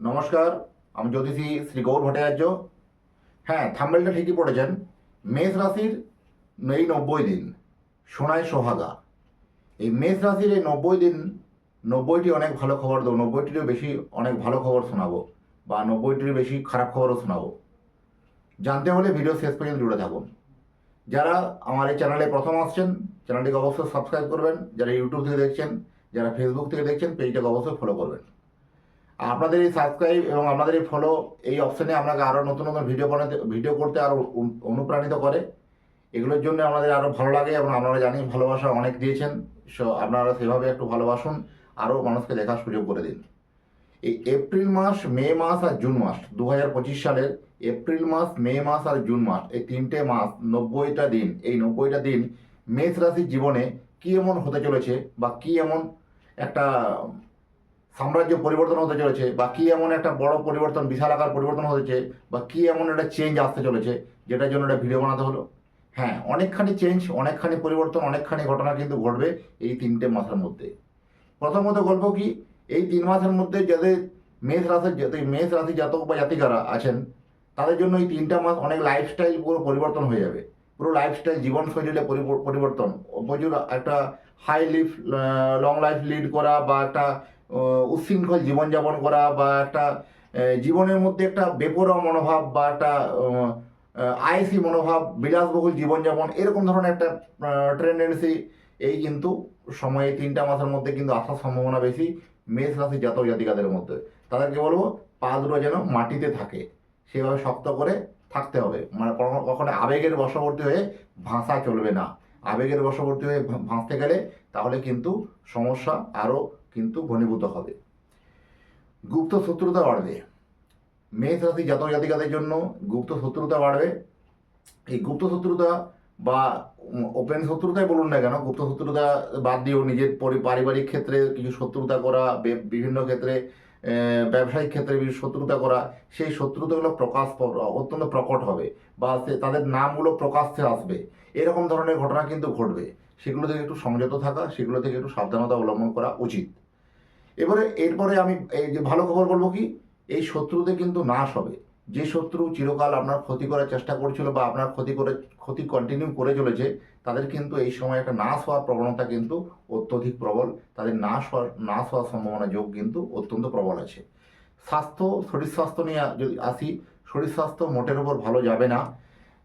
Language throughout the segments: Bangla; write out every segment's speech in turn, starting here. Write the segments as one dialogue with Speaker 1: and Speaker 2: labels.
Speaker 1: নমস্কার, আমি জ্যোতিষী শ্রী গৌর ভট্টাচার্য। হ্যাঁ থাম্বেলটা ঠিকই পড়েছেন। মেষ রাশির এই নব্বই দিন, সোনায় সোহাগা। এই মেষ রাশির এই নব্বই দিন, নব্বইটি অনেক ভালো খবর দেবো, নব্বইটিরও বেশি অনেক ভালো খবর শোনাবো, বা নব্বইটির বেশি খারাপ খবরও শোনাবো। জানতে হলে ভিডিও শেষ পর্যন্ত জুড়ে থাকুন। যারা আমার এই চ্যানেলে প্রথম আসছেন, চ্যানেলটিকে অবশ্যই সাবস্ক্রাইব করবেন। যারা ইউটিউব থেকে দেখছেন, যারা ফেসবুক থেকে দেখছেন, পেজটাকে অবশ্যই ফলো করবেন। আপনাদের এই সাবস্ক্রাইব এবং আপনাদের এই ফলো এই অপশানে আপনাকে আরও নতুন নতুন ভিডিও বানাতে ভিডিও করতে আরও অনুপ্রাণিত করে। এগুলোর জন্য আমাদের আরও ভালো লাগে এবং আপনারা জানি ভালোবাসা অনেক দিয়েছেন। সো আপনারা সেভাবে একটু ভালোবাসুন আরও মানুষকে দেখার সুযোগ করে দিন। এই এপ্রিল মাস মে মাস আর জুন মাস দু হাজার পঁচিশ সালের এপ্রিল মাস মে মাস আর জুন মাস, এই তিনটে মাস, নব্বইটা দিন, এই নব্বইটা দিন মেষ রাশির জীবনে কী এমন হতে চলেছে বা কী এমন একটা সাম্রাজ্য পরিবর্তন হতে চলেছে, বা কী এমন একটা বড় পরিবর্তন, বিশাল আকার পরিবর্তন হতেছে বা কী এমন একটা চেঞ্জ আসতে চলেছে, যেটার জন্য একটা ভিডিও বানাতে হলো? হ্যাঁ অনেকখানি চেঞ্জ অনেকখানি পরিবর্তন, অনেকখানি ঘটনা কিন্তু ঘটবে এই তিনটে মাসের মধ্যে। প্রথমত গল্প কি? এই তিন মাসের মধ্যে যাদের মেষ রাশির যাতে মেষ রাশি জাতক বা জাতিকারা আছেন, তাদের জন্য এই তিনটা মাস অনেক লাইফস্টাইল পুরো পরিবর্তন হয়ে যাবে। পুরো লাইফস্টাইল জীবনশৈলীতে পরিব- পরিবর্তন, প্রচুর একটা high life long life lead করা বা একটা উচ্ছৃঙ্খল জীবনযাপন করা বা একটা জীবনের মধ্যে একটা বেপরোয়া মনোভাব বা একটা আইসি মনোভাব, বিলাসবহুল জীবনযাপন, এরকম ধরনের একটা টেন্ডেন্সি এই কিন্তু সময়ে তিনটা মাসের মধ্যে কিন্তু আসার সম্ভাবনা বেশি, মেষ রাশি জাতক জাতিকাদের মধ্যে। তাদেরকে বলব, পা দুটো যেন মাটিতে থাকে, সেভাবে শক্ত করে থাকতে হবে। মানে কখনো আবেগের বশবর্তী হয়ে ভাষা চলবে না। আবেগের বশবর্তী হয়ে ভাসতে গেলে তাহলে কিন্তু সমস্যা আরও কিন্তু ঘনীভূত হবে। গুপ্ত শত্রুতা বাড়বে। মেষ রাশি জাতক জাতিকাদের জন্য গুপ্ত শত্রুতা বাড়বে। এই গুপ্ত শত্রুতা বা ওপেন শত্রুতাই বলুন না কেন, গুপ্ত শত্রুতা বাদ দিয়েও নিজের পরি- পারিবারিক ক্ষেত্রে কিছু শত্রুতা করা বিভিন্ন ক্ষেত্রে ব্যবসায়িক ক্ষেত্রে কিছু শত্রুতা করা, সেই শত্রুতাগুলো প্রকাশ অত্যন্ত প্রকট হবে বা তাদের নামগুলো প্রকাশ্যে আসবে। এরকম ধরনের ঘটনা কিন্তু ঘটবে। সেগুলো থেকে একটু সংযত থাকা, সেগুলো থেকে একটু সাবধানতা অবলম্বন করা উচিত। এবারে, এরপরে আমি এই যে ভালো খবর বলব কি, এই শত্রুতে কিন্তু নাশ হবে। যে শত্রু চিরকাল আপনার ক্ষতি করার চেষ্টা করছিল বা আপনার ক্ষতি করে, ক্ষতি কন্টিনিউ করে চলেছে, তাদের কিন্তু এই সময় একটা নাশ হওয়ার প্রবণতা কিন্তু অত্যধিক প্রবল। তাদের নাশ হওয়ার নাশ হওয়ার সম্ভাবনা যোগ কিন্তু অত্যন্ত প্রবল আছে। স্বাস্থ্য, শরীর স্বাস্থ্য নিয়ে যদি আসি, শরীর স্বাস্থ্য মোটের ওপর ভালো যাবে না।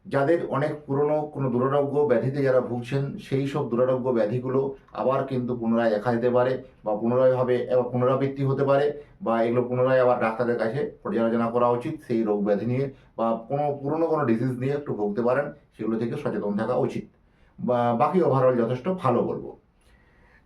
Speaker 1: যাদের অনেক পুরনো কোনো দুরারোগ্য ব্যাধিতে যারা ভুগছেন, সেই সব দুরারোগ্য ব্যাধিগুলো আবার কিন্তু পুনরায় দেখা দিতে পারে বা পুনরায়ভাবে পুনরাবৃত্তি হতে পারে বা এগুলো পুনরায় আবার ডাক্তারের কাছে পর্যালোচনা করা উচিত, সেই রোগ ব্যাধি নিয়ে বা কোনো পুরনো কোনো ডিজিজ নিয়ে একটু ভুগতে পারেন, সেগুলো থেকে সচেতন থাকা উচিত। বা বাকি ওভারঅল যথেষ্ট ভালো বলব।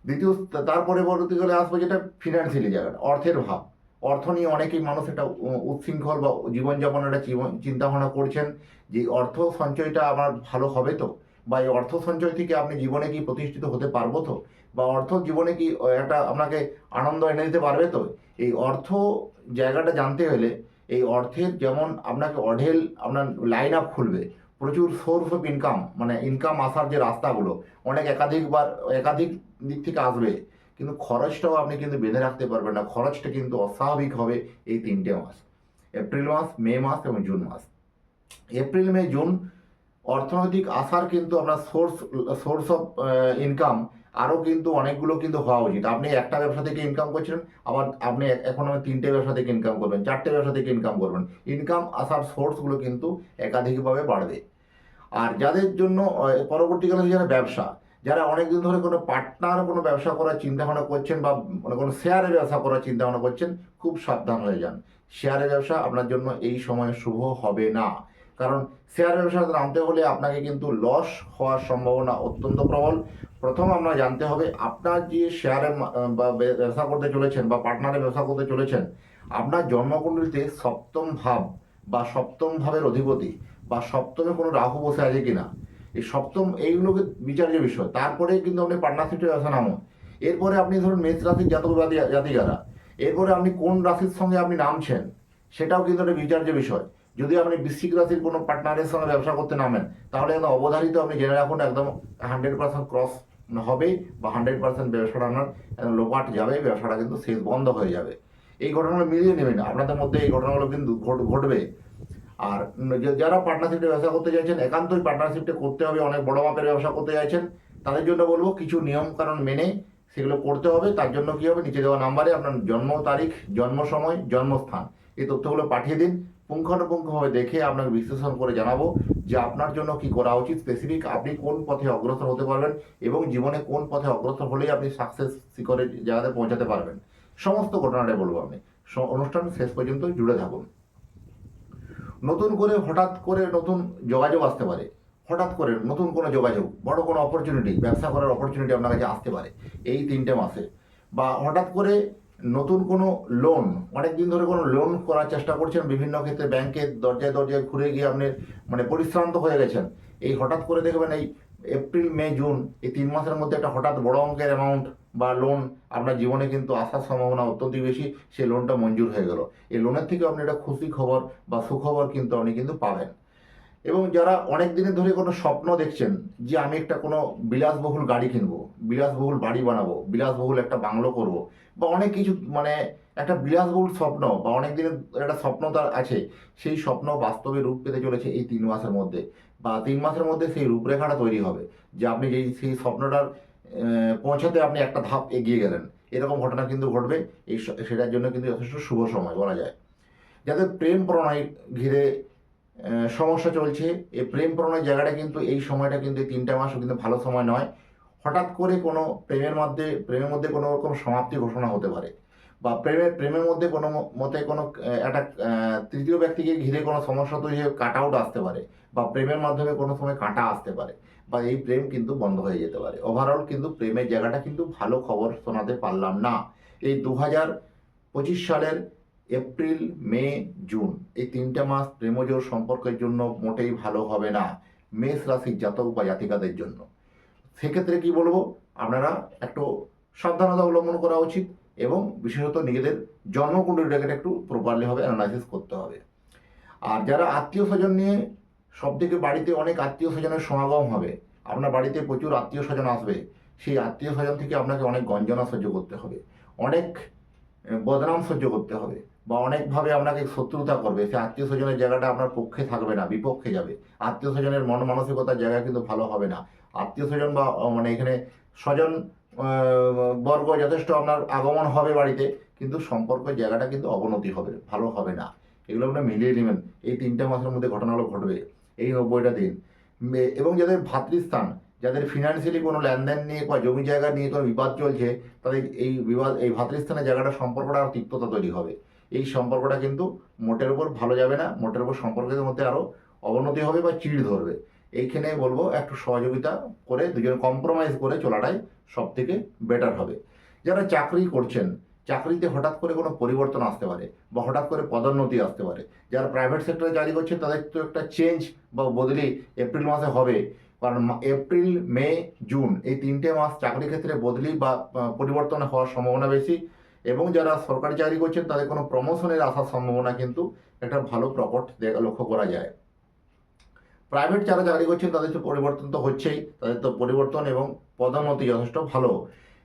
Speaker 1: দ্বিতীয় তার পরবর্তীকালে আসব যেটা ফিনান্সিয়ালি জায়গাটা, অর্থের ভাব অর্থ নিয়ে অনেকেই মানুষ একটা উ- উচ্ছৃঙ্খল বা জীবনযাপনের একটা জীবন চিন্তা ভাবনা করছেন যে অর্থ সঞ্চয়টা আমার ভালো হবে তো? বা এই অর্থ সঞ্চয় থেকে আপনি জীবনে কি প্রতিষ্ঠিত হতে পারব তো? বা অর্থ জীবনে কি একটা আপনাকে আনন্দ এনে দিতে পারবে তো? এই অর্থ জায়গাটা জানতে হলে এই অর্থের যেমন আপনাকে অঢেল আপনার লাইন আপ খুলবে, প্রচুর সোর্স অফ ইনকাম মানে ইনকাম আসার যে রাস্তাগুলো, অনেক একাধিকবার, একাধিক দিক থেকে আসবে। কিন্তু খরচটাও আপনি কিন্তু বেঁধে রাখতে পারবেন না। খরচটা কিন্তু অস্বাভাবিক হবে এই তিনটে মাস। এপ্রিল মাস, মে মাস এবং জুন মাস। এপ্রিল, মে, জুন অর্থনৈতিক আসার কিন্তু আপনার সোর্স সোর্স অফ ইনকাম আরও কিন্তু অনেকগুলো কিন্তু হওয়া উচিত। আপনি একটা ব্যবসা থেকে ইনকাম করছেন আবার আপনি এখন আমি তিনটে ব্যবসা থেকে ইনকাম করবেন, চারটে ব্যবসা থেকে ইনকাম করবেন। ইনকাম আসার সোর্সগুলো কিন্তু একাধিকভাবে বাড়বে। আর যাদের জন্য পরবর্তীকালে যারা ব্যবসা যারা অনেকদিন ধরে কোনো পার্টনার কোনো ব্যবসা করার চিন্তা ভাবনা করছেন বা মানে কোনো শেয়ারে ব্যবসা করার চিন্তা ভাবনা করছেন, খুব সাবধান হয়ে যান। শেয়ারের ব্যবসা আপনার জন্য এই সময় শুভ হবে না। কারণ শেয়ার ব্যবসা নামতে হলে আপনাকে কিন্তু লস হওয়ার সম্ভাবনা অত্যন্ত প্রবল। প্রথম আপনার জানতে হবে, আপনার যে শেয়ারে বা ব্যবসা করতে চলেছেন বা পার্টনারে ব্যবসা করতে চলেছেন, আপনার জন্মকুণ্ডলিতে সপ্তম ভাব বা সপ্তম ভাবের অধিপতি বা সপ্তমে কোনো রাহু বসে আছে কিনা এই সপ্তম এইগুলোকে বিচার্য বিষয়। তারপরে কিন্তু আপনি পার্টনারশিপে ব্যবসা নামুন এরপরে আপনি ধরুন মেষ রাশির জাতক জাতি- জাতিকারা। এরপরে আপনি কোন রাশির সঙ্গে আপনি নামছেন, সেটাও কিন্তু একটা বিচার্য বিষয়। যদি আপনি বৃশ্চিক রাশির কোনো পার্টনারের সঙ্গে ব্যবসা করতে নামেন, তাহলে একদম অবধারিত আপনি জেনে রাখুন একদম হান্ড্রেড পার্সেন্ট ক্রস হবে বা হান্ড্রেড পার্সেন্ট ব্যবসাটা আপনার লোপাট যাবে, ব্যবসাটা কিন্তু শেষ বন্ধ হয়ে যাবে। এই ঘটনাগুলো মিলিয়ে নেবেন। আপনাদের মধ্যে এই ঘটনাগুলো কিন্তু ঘটবে। আর যারা পার্টনারশিপে ব্যবসা করতে চাইছেন, একান্তই পার্টনারশিপটা করতে হবে, অনেক বড় মাপের ব্যবসা করতে চাইছেন, তাদের জন্য বলব কিছু নিয়ম কারণ মেনে সেগুলো করতে হবে। তার জন্য কি হবে? নিচে দেওয়া নাম্বারে আপনার জন্ম তারিখ, জন্ম সময়, জন্মস্থান এই তথ্যগুলো পাঠিয়ে দিন। পুঙ্খানুপুঙ্খভাবে দেখে আপনাকে বিশ্লেষণ করে জানাব যে আপনার জন্য কি করা উচিত। স্পেসিফিক আপনি কোন পথে অগ্রসর হতে পারবেন এবং জীবনে কোন পথে অগ্রসর হলেই আপনি সাকসেস শিখরে জায়গাতে পৌঁছাতে পারবেন। সমস্ত ঘটনাটাই বলব আমি। অনুষ্ঠান শেষ পর্যন্ত জুড়ে থাকুন। নতুন করে হঠাৎ করে নতুন যোগাযোগ আসতে পারে। হঠাৎ করে নতুন কোনো যোগাযোগ, বড় কোনো অপরচুনিটি ব্যবসা করার অপরচুনিটি আপনার কাছে আসতে পারে এই তিনটে মাসে। বা হঠাৎ করে নতুন কোনো লোন অনেক দিন ধরে কোনো লোন করার চেষ্টা করছেন, বিভিন্ন ক্ষেত্রে ব্যাংকের দরজায় দরজায় ঘুরে গিয়ে আপনি মানে পরিশ্রান্ত হয়ে গেছেন। এই হঠাৎ করে দেখবেন এই এপ্রিল মে জুন এই তিন মাসের মধ্যে একটা হঠাৎ বড় অঙ্কের অ্যামাউন্ট বা লোন আপনার জীবনে কিন্তু আসার সম্ভাবনা অত্যন্ত বেশি, সেই লোনটা মঞ্জুর হয়ে গেল। এই লোনের থেকে আপনি একটা খুশি খবর বা সুখবর কিন্তু আপনি কিন্তু পাবেন। এবং যারা অনেক দিনের ধরে কোনো স্বপ্ন দেখছেন যে আমি একটা কোনো বিলাসবহুল গাড়ি কিনবো, বিলাসবহুল বাড়ি বানাবো, বিলাসবহুল একটা বাংলো করব, বা অনেক কিছু মানে একটা বিলাসবহুল স্বপ্ন বা অনেক দিনের একটা স্বপ্ন তার আছে, সেই স্বপ্ন বাস্তবে রূপ পেতে চলেছে এই তিন মাসের মধ্যে। বা তিন মাসের মধ্যে সেই রূপরেখাটা তৈরি হবে যে আপনি যেই, সেই স্বপ্নটার পৌঁছাতে আপনি একটা ধাপ এগিয়ে গেলেন। এরকম ঘটনা কিন্তু ঘটবে। এই সেটার জন্য কিন্তু যথেষ্ট শুভ সময় বলা যায়। যাদের প্রেম প্রণয় ঘিরে সমস্যা চলছে, এই প্রেম প্রণয় জায়গাটা কিন্তু এই সময়টা কিন্তু তিনটা মাসও কিন্তু ভালো সময় নয়। হঠাৎ করে কোনো প্রেমের মধ্যে প্রেমের মধ্যে কোনো রকম সমাপ্তি ঘোষণা হতে পারে বা প্রেমের প্রেমের মধ্যে কোনো মতে কোনো একটা তৃতীয় ব্যক্তিকে ঘিরে কোনো সমস্যা তৈরি হয়ে কাট আউট আসতে পারে। বা প্রেমের মাধ্যমে কোনো সময় কাঁটা আসতে পারে বা এই প্রেম কিন্তু বন্ধ হয়ে যেতে পারে। ওভারঅল কিন্তু প্রেমের জায়গাটা কিন্তু ভালো খবর শোনাতে পারলাম না। এই দু হাজার পঁচিশ সালের এপ্রিল, মে, জুন এই তিনটা মাস প্রেমজোর সম্পর্কের জন্য মোটেই ভালো হবে না মেষ রাশির জাতক বা জাতিকাদের জন্য। সেক্ষেত্রে কি বলব? আপনারা একটু সাবধানতা অবলম্বন করা উচিত এবং বিশেষত নিজেদের জন্মকুণ্ডলীটাকে একটু প্রপারলি হবে অ্যানালাইসিস করতে হবে। আর যারা আত্মীয় স্বজন নিয়ে সব থেকে বাড়িতে অনেক আত্মীয় স্বজনের সমাগম হবে। আপনার বাড়িতে প্রচুর আত্মীয় স্বজন আসবে। সেই আত্মীয় স্বজন থেকে আপনাকে অনেক গঞ্জনা সহ্য করতে হবে। অনেক বদনাম সহ্য করতে হবে বা অনেকভাবে আপনাকে শত্রুতা করবে। সেই আত্মীয় স্বজনের জায়গাটা আপনার পক্ষে থাকবে না, বিপক্ষে যাবে। আত্মীয় স্বজনের মন মানসিকতার জায়গা কিন্তু ভালো হবে না। আত্মীয় স্বজন বা মানে এখানে স্বজন বর্গ যথেষ্ট আপনার আগমন হবে বাড়িতে, কিন্তু সম্পর্কের জায়গাটা কিন্তু অবনতি হবে, ভালো হবে না। এগুলো আপনার মিলিয়ে নেবেন। এই তিনটা মাসের মধ্যে ঘটনাগুলো ঘটবে। এই নব্বইটা দিন। এবং যাদের ভাতৃস্থান, যাদের ফিনান্সিয়ালি কোনো লেনদেন নিয়ে বা জমি জায়গা নিয়ে কোনো বিবাদ চলছে, তাদের এই বিবাদ, এই ভাতৃস্থানের জায়গাটা সম্পর্কটা আরও তিক্ততা তৈরি হবে। এই সম্পর্কটা কিন্তু মোটের উপর ভালো যাবে না, মোটের উপর সম্পর্কের মধ্যে আরও অবনতি হবে বা চিড় ধরবে। এইখানে বলব, একটু সহযোগিতা করে, দুজন কম্প্রোমাইজ করে চলাটাই সব থেকে বেটার হবে। যারা চাকরি করছেন চাকরিতে হঠাৎ করে কোনো পরিবর্তন আসতে পারে বা হঠাৎ করে পদোন্নতি আসতে পারে। যারা প্রাইভেট সেক্টরে চাকরি করছে, তাদের তো একটা চেঞ্জ বা বদলি এপ্রিল মাসে হবে। কারণ এপ্রিল মে জুন এই তিনটে মাস চাকরি ক্ষেত্রে বদলি বা পরিবর্তন হওয়ার সম্ভাবনা বেশি। এবং যারা সরকারি চাকরি করছেন, তাদের কোনো প্রমোশনের আসার সম্ভাবনা কিন্তু একটা ভালো প্রকট লক্ষ্য করা যায়। প্রাইভেট যারা চাকরি করছেন, তাদের তো পরিবর্তন তো হচ্ছেই। তাদের তো পরিবর্তন এবং পদোন্নতি যথেষ্ট ভালো।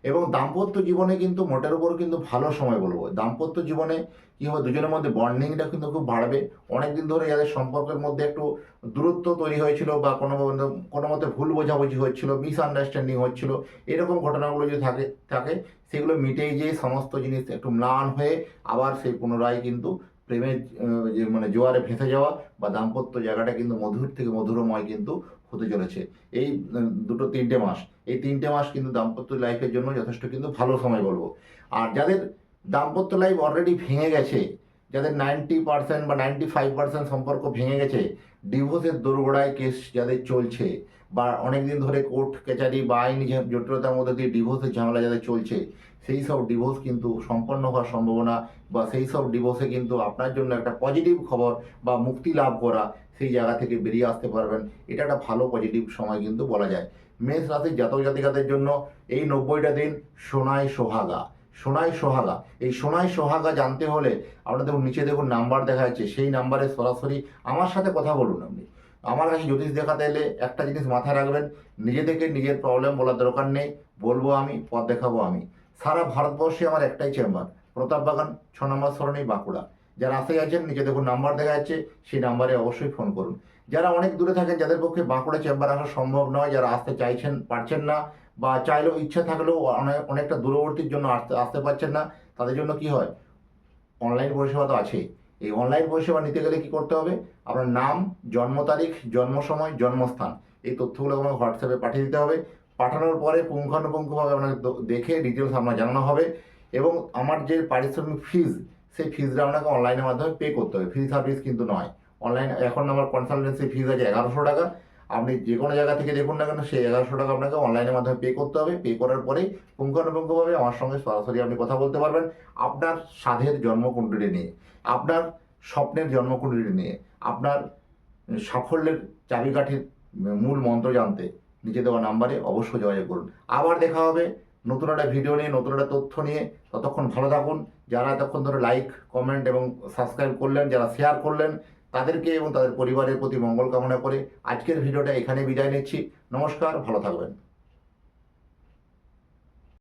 Speaker 1: এবং দাম্পত্য জীবনে কিন্তু মোটের উপর কিন্তু ভালো সময় বলব। দাম্পত্য জীবনে কি হবে দুজনের মধ্যে বন্ডিংটা কিন্তু খুব বাড়বে। অনেকদিন ধরে যাদের সম্পর্কের মধ্যে একটু দূরত্ব তৈরি হয়েছিল বা কোনো কোনো মতে ভুল বোঝাবুঝি হচ্ছিল মিসআন্ডারস্ট্যান্ডিং হচ্ছিল, এরকম ঘটনাগুলো যদি থাকে থাকে, সেগুলো মিটেই যেয়ে সমস্ত জিনিস একটু ম্লান হয়ে আবার সেই পুনরায় কিন্তু প্রেমের যে মানে জোয়ারে ভেসে যাওয়া বা দাম্পত্য জায়গাটা কিন্তু মধুর থেকে মধুরময় কিন্তু হতে চলেছে। এই দুটো তিনটে মাস। এই তিনটে মাস কিন্তু দাম্পত্য লাইফের জন্য যথেষ্ট কিন্তু ভালো সময় বলব। আর যাদের দাম্পত্য লাইফ অলরেডি ভেঙে গেছে যাদের নাইনটি পার্সেন্ট বা নাইনটি ফাইভ পার্সেন্ট সম্পর্ক ভেঙে গেছে, ডিভোর্সের দোরগোড়ায় কেস যাদের চলছে বা অনেকদিন ধরে কোর্ট কাচারি বা আইনি জটিলতার মধ্যে দিয়ে ডিভোর্সের ঝামেলা যাদের চলছে, সেই সব ডিভোর্স কিন্তু সম্পন্ন হওয়ার সম্ভাবনা বা সেই সব ডিভোর্সে কিন্তু আপনার জন্য একটা পজিটিভ খবর বা মুক্তি লাভ করা সেই জায়গা থেকে বেরিয়ে আসতে পারবেন। এটা একটা ভালো পজিটিভ সময় কিন্তু বলা যায়। মেষ রাশির জাতক জাতিকাদের জন্য এই নব্বইটা দিন সোনায় সোহাগা। সোনায় সোহাগা। এই সোনাই সোহাগা জানতে হলে আপনাদের দেখুন, নিচে দেখুন নাম্বার দেখা যাচ্ছে। সেই নাম্বারে সরাসরি আমার সাথে কথা বলুন আপনি। আমার কাছে জ্যোতিষ দেখাতে এলে একটা জিনিস মাথায় রাখবেন, নিজে থেকে নিজের প্রবলেম বলার দরকার নেই। বলব আমি, পথ দেখাবো আমি। সারা ভারতবর্ষে আমার একটাই চেম্বার প্রতাপ বাগান, ছ নম্বর সরণি, বাঁকুড়া। যারা আসতে যাচ্ছেন নিচে দেখুন নাম্বার দেখা যাচ্ছে, সেই নাম্বারে অবশ্যই ফোন করুন। যারা অনেক দূরে থাকেন, যাদের পক্ষে বাঁকুড়া চেম্বার আসা সম্ভব নয়, যারা আসতে চাইছেন, পারছেন না বা চাইলেও ইচ্ছা থাকলেও অনেক, অনেকটা দূরবর্তীর জন্য আসতে আসতে পারছেন না, তাদের জন্য কি হয়? অনলাইন পরিষেবা তো আছেই। এই অনলাইন পরিষেবা নিতে গেলে কি করতে হবে? আপনার নাম, জন্ম তারিখ, জন্ম সময়, জন্মস্থান, এই তথ্যগুলো আমাকে হোয়াটসঅ্যাপে পাঠিয়ে দিতে হবে। পাঠানোর পরে পুঙ্খানুপুঙ্খভাবে আপনাকে দেখে ডিটেলস আপনার জানানো হবে এবং আমার যে পারিশ্রমিক ফিজ সেই ফিজটা আপনাকে অনলাইনের মাধ্যমে পে করতে হবে। ফ্রি সার্ভিস কিন্তু নয়। অনলাইন এখন আমার কনসালটেন্সি ফিজ আছে এগারোশো টাকা। আপনি যে কোনো জায়গা থেকে দেখুন না কেন, সেই এগারোশো টাকা আপনাকে অনলাইনের মাধ্যমে পে করতে হবে। পে করার পরেই পুঙ্খানুপুঙ্খভাবে আমার সঙ্গে সরাসরি আপনি কথা বলতে পারবেন। আপনার সাধের জন্মকুণ্ডলী নিয়ে, আপনার স্বপ্নের জন্মকুণ্ডলী নিয়ে, আপনার সাফল্যের চাবিকাঠির মূল মন্ত্র জানতে নিচে দেওয়া নাম্বারে অবশ্যই যোগাযোগ করুন। আবার দেখা হবে নতুন একটা ভিডিও নিয়ে, নতুন একটা তথ্য নিয়ে। ততক্ষণ ভালো থাকুন। যারা এতক্ষণ ধরে লাইক কমেন্ট এবং সাবস্ক্রাইব করলেন, যারা শেয়ার করলেন তাদেরকে এবং তাদের পরিবারের প্রতি মঙ্গল কামনা করে আজকের ভিডিওটা এখানে বিদায় নিচ্ছি। নমস্কার, ভালো থাকবেন।